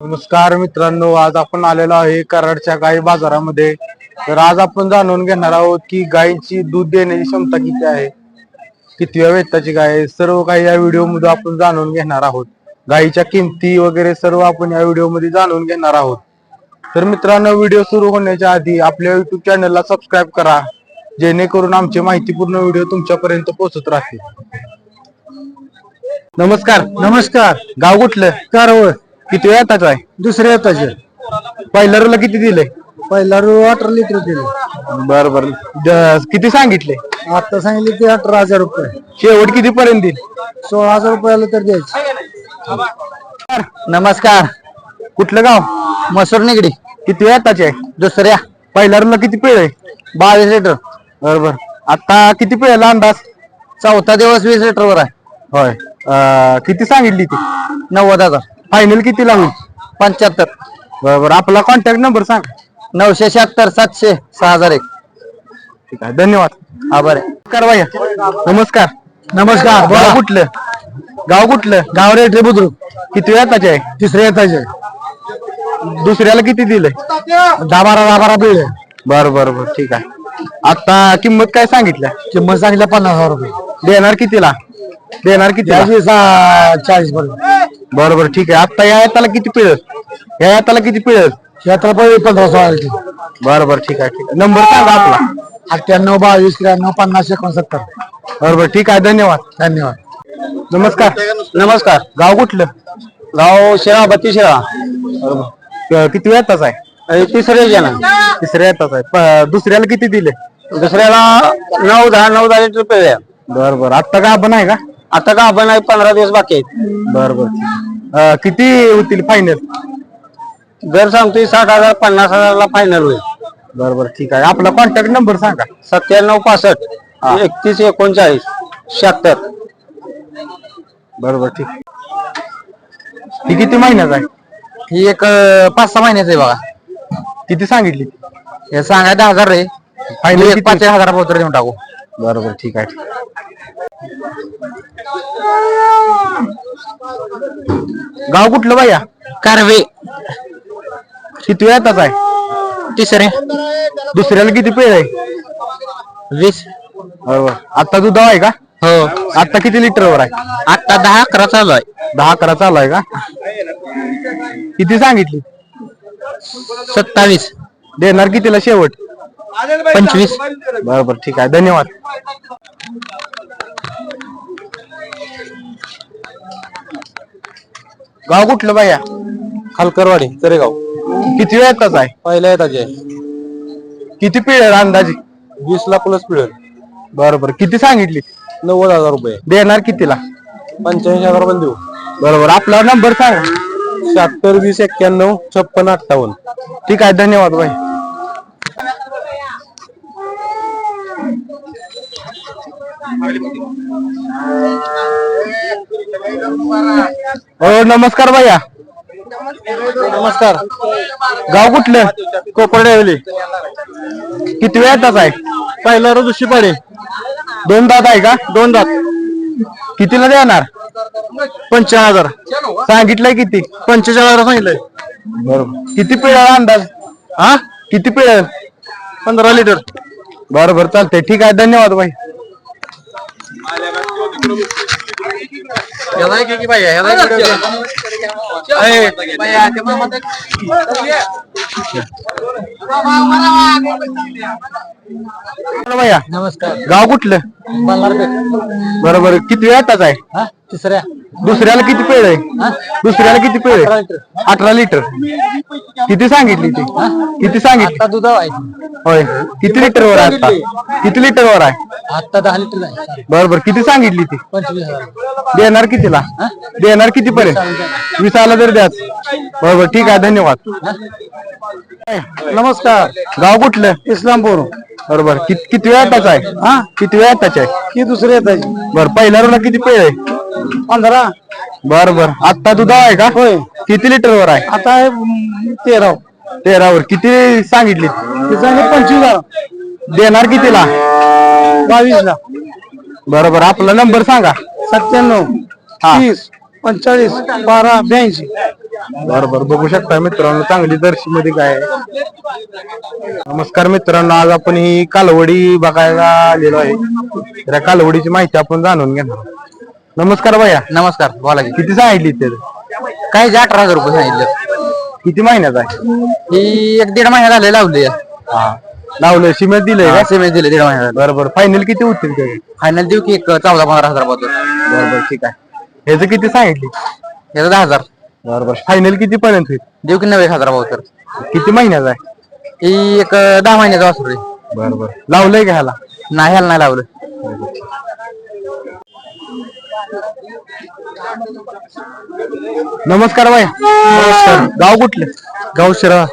नमस्कार मित्रांनो आज आपण आलेलो आहे कराडच्या गाई बाजारामध्ये. तर आज आपण जाणून घेणार आहोत की गायींची दूध देण्याची क्षमता किती आहे कितव्या वेताची गाय आहे सर्व काही या व्हिडिओमध्ये आपण जाणून घेणार आहोत. गायीच्या किमती वगैरे सर्व आपण या व्हिडिओमध्ये जाणून घेणार आहोत. तर मित्रांनो व्हिडिओ सुरू होण्याच्या आधी आपल्या युट्यूब चॅनलला सबस्क्राईब करा जेणेकरून आमचे माहितीपूर्ण व्हिडिओ तुमच्यापर्यंत पोहोचत राहतील. नमस्कार. नमस्कार. गाव कुठलं? कारवळ किती वेताचं आहे दुसऱ्या येताचे पहिल्या रोला किती दिले? पहिला रो अठरा लिटर दिले. बर बर. द- किती सांगितले? आता सांगितले ते अठरा हजार रुपये. शेवट किती पर्यंत देईल? सोळा हजार रुपयाला तर द्यायचे. नमस्कार. कुठलं गाव? मसूर निगडी. किती वेताचे आहे दुसऱ्या. पहिल्या रोला किती पिळ? आहे बावीस लिटर. बरोबर आता किती पिळाला अंदाज? चौथा दिवस वीस लिटर वर आहे. होय. अं, किती सांगितली ती? नव्वद हजार. फायनल किती होईल पंच्याहत्तर. बरोबर. आपला कॉन्टॅक्ट नंबर सांग. नऊशे शहात्तर सातशे सहा हजार एक. ठीक आहे. धन्यवाद. आभार नमस्कार भैया. नमस्कार. नमस्कार. गाव कुठलं? गाव कुठलं? गाव रेट बुद्रुक. किती वेताचे आहे? तिसऱ्या येताचे दुसऱ्याला किती दिलंय? दहा बारा दहा बारा बिळ बर बर बर. ठीक आहे. आता किंमत काय सांगितलं किंमत सांगितलं पन्नास हजार रुपये. देणार कितीला? देणार कितीला? सा- चाळीस पर्यंत. बर बर ठीक आहे. आता या याताला किती पिळ? या याताला किती पिळ? यात्रा पंधरा सोळा बर बर ठीक आहे ठीक आहे. नंबर सांगा आपला. अठ्ठ्याण्णव बावीस त्र्याण्णव पन्नास एकोणसत्तर. बर बर ठीक आहे धन्यवाद. धन्यवाद. नमस्कार. नमस्कार. गाव कुठलं? गाव शिरा बत्तीस शिरा क- किती वेताच आहे? तिसरे जण तिसऱ्या येताच आहे. प- दुसऱ्याला किती दिले? दुसऱ्याला नऊ दहा नऊ दहा लिटर रुपये द्या बर बर आता का आपण आहे का? आता का आपण आहे पंधरा दिवस बाकी आहेत. बर बर अं, किती होतील फायनल दर सांगतोय साठ हजार पन्नास हजारला फायनल होईल. बर बर ठीक आहे. आपला कॉन्टॅक्ट नंबर सांगा. सत्त्याण्णव पासष्ट एकतीस एकोणचाळीस शहात्तर. बर बर ठीक. ही किती महिन्याचा आहे? ही एक अं, पाच सहा महिन्याचं आहे बघा. किती सांगितली? हे सांगाय दहा हजार रे. फायनल एक पाच हजार पोहोचर देऊन टाकू. बरोबर ठीक आहे. गाव कुठलं बाया कारवे. किती वेळाच आहे? तिसरे दुसऱ्याला किती पेळ आहे? वीस. बरोबर. आता दुधा आहे का? हो. आता किती लिटरवर आहे? आता दहा अकरा चालू आहे. दहा अकरा चालू आहे का? किती सांगितली? सत्तावीस. देणार कितीला शेवट? पंचवीस. बरोबर ठीक आहे. धन्यवाद. गाव कुठलं बाया खालकरवाडी तरेगाव. किती वेळाच आहे? पहिल्या येताचे किती पिळ अंदाजे? वीस ला प्लस पिळेल. बरोबर. किती सांगितली? नव्वद हजार रुपये. देणार कितीला? पंच्याऐंशी हजार पण देऊ. बरोबर. आपला नंबर सांगा. शहात्तर वीस एक्क्याण्णव छप्पन अठ्ठावन्न. ठीक आहे धन्यवाद बाई हो नमस्कार भैया. नमस्कार. गाव कुठलं? कोपर्डेवली. किती वेळाच आहे? पहिला रोज शिपाडे दोन दात आहे का? दोन दात. कितीला देणार? पंचाळीस हजार. सांगितलंय किती? पंचेचाळीस हजार सांगितलंय. बरोबर. किती पिळा अंदाज? हा? किती पिळ पंधरा लिटर. बरं बरं चालतंय. ठीक आहे. धन्यवाद भाई. भैया नमस्कार. गाव कुठलं? बरोबर. किती वेळाच आहे? तिसऱ्या दुसऱ्याला किती पेळ आहे? दुसऱ्याला किती पेळ आहे? अठरा लिटर. किती सांगितली ती? किती सांगितली? दुधा आहे होय. किती लिटर वर आहे आता? किती लिटर वर आहे? आता दहा लिटर आहे बरोबर किती सांगितली ती? पंचवीस हजार. देणार कितीला? देणार किती पर्यंत वीस आला तर द्याच. बरोबर ठीक आहे. धन्यवाद. नमस्कार. गाव कुठलं? इस्लामपूर. बरोबर किती किती वेळाच आहे? हा? किती वेळाच आहे? ही दुसरी येताची बर पहिल्या रोला किती पेळ आहे? पंधरा. बर बर. आत्ता दुधा आहे का? होय. किती लिटर वर आहे? आता आहे तेरा. तेरावर. किती सांगितली? तिचा आहे पंचवीस हजार. देणार कितीला? बावीस ला. बरोबर आपला नंबर सांगा. सत्त्याण्णव हा. तीस पंचेचाळीस बारा ब्याऐंशी. बरोबर बघू शकता मित्रांनो चांगली जर्सी मध्ये काय आहे. नमस्कार मित्रांनो आज आपण ही कालवडी बघायला आलेलो आहे. त्या कालवडीची माहिती आपण जाणून घेणार आहोत. नमस्कार भैया. नमस्कार बोला की. किती सांगितली ते काय जे अठरा हजार रुपये सांगितलं. किती महिन्यात आहे? ही एक दीड महिना झाले लावली हा. लावलं सिमेंट दिलंय का? सिमेंट दिले दीड महिना बरोबर फायनल किती होतील ते फायनल देऊ की एक चौदा पंधरा हजार बरोबर ठीक आहे. ह्याचं किती सांगितली? याचा दहा हजार. बरोबर फायनल किती पर्यंत होईल? देऊ की नव्वद हजारबद्दल किती महिन्याचा आहे? ही एक दहा महिन्याचा वासरू आहे. बरोबर लावलंय का ह्याला? नाही ह्याला नाही लावलं. नमस्कार बाई. नमस्कार. गाव कुठलं? गाव शिरा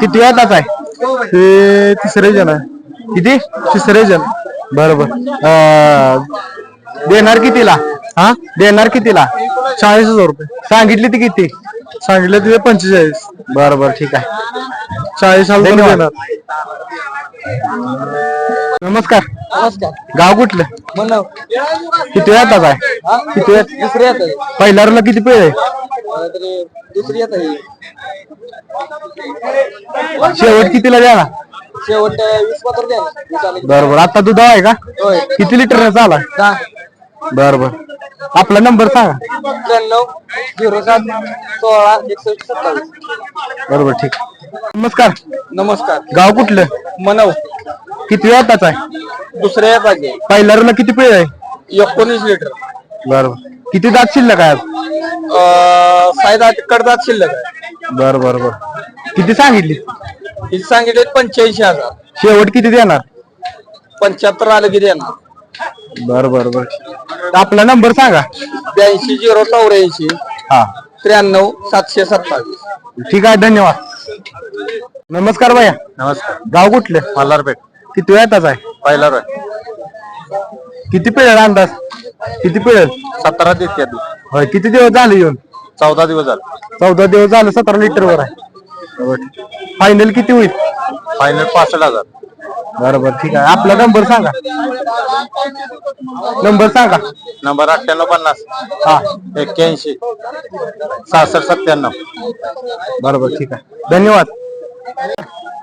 किती वेळाच आहे? ते तिसरे जण आहे. किती? तिसरे जण. बरोबर. देणार कितीला? हा? देणार कितीला? चाळीस हजार रुपये. सांगितले ते किती? सांगितले तिथे पंचेचाळीस. बरोबर ठीक आहे. चाळीस हजार देणार. नमस्कार. नमस्कार. गाव कुठलं? म्हणलं किती वेळाच आहे? किती दुसरी येत आहे. पहिल्याला किती पेळ आहे दुसरी येत आहे शेवट कितीला द्या ना शेवट वीस पत्र द्या वीस आले बरोबर आता दूध आहे का? होय. किती लिटर चाला दहा. बरोबर आपला नंबर सांगा. त्र्याण्णव झिरो सात सोळा एकसष्ट सत्तावीस. बरोबर ठीक. नमस्कार. नमस्कार. गाव कुठलं? मनव. किती वेळाच आहे? दुसऱ्या येताचे पहिल्याला किती पेळ आहे? एकोणीस लिटर. बरोबर किती दात शिल्लक आहे आज? साईदा कडदात शिल्लक आहे. बरं बरं बरं. किती सांगितली? हिचे सांगितले पंच्याऐंशी हजार. शेवट किती देणार? पंच्याहत्तर आलं की देणार. बर बर बर. आपला नंबर सांगा. ब्याऐंशी झिरो चौऱ्याऐंशी. हा. त्र्याण्णव सातशे सत्तावीस. ठीक आहे धन्यवाद. नमस्कार भैया. नमस्कार. गाव कुठलं? मल्हारपेठ. किती वेळाच आहे? पहिला किती पिळेल अंदाज? किती पिळेल? सतरा देते होय किती दिवस झाले येऊन? चौदा दिवस झाले. चौदा दिवस झालं सतरा लिटर वर आहे. फायनल किती होईल? फायनल पासष्ट हजार. बरोबर ठीक आहे. आपला नंबर सांगा. नंबर सांगा. नंबर अठ्ठ्याण्णव पन्नास. हा. एक्क्याऐंशी. सहासष्ट सत्त्याण्णव. बरोबर ठीक आहे. धन्यवाद.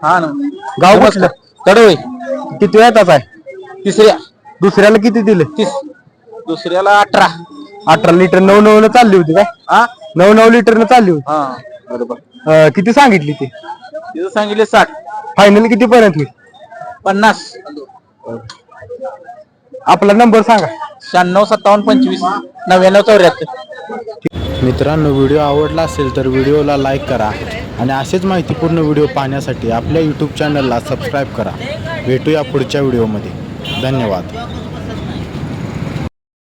हा ना. गाव कुठलं? कडवे किती वेळाच आहे? तिसऱ्या. दुसऱ्याला किती दिले? तीस. दुसऱ्याला अठरा. अठरा लिटर नऊ नऊ चालली होती काय? हा? नऊ नऊ लिटर चालली होती. हा. बरोबर. अं, किती सांगितली ती? तिथं सांगितले साठ. फायनल किती पर्यंत होईल? पन्नास. आपला नंबर सांगा. शहाण्णव सत्तावन्न पंचवीस नव्याण्णव चौऱ्याहत्तर. मित्रांनो व्हिडिओ आवडला असेल तर व्हिडिओला लाईक करा आणि असेच माहितीपूर्ण व्हिडिओ पाहण्यासाठी आपल्या यूट्यूब चॅनलला सबस्क्राईब करा. भेटूया पुढच्या व्हिडिओमध्ये. धन्यवाद.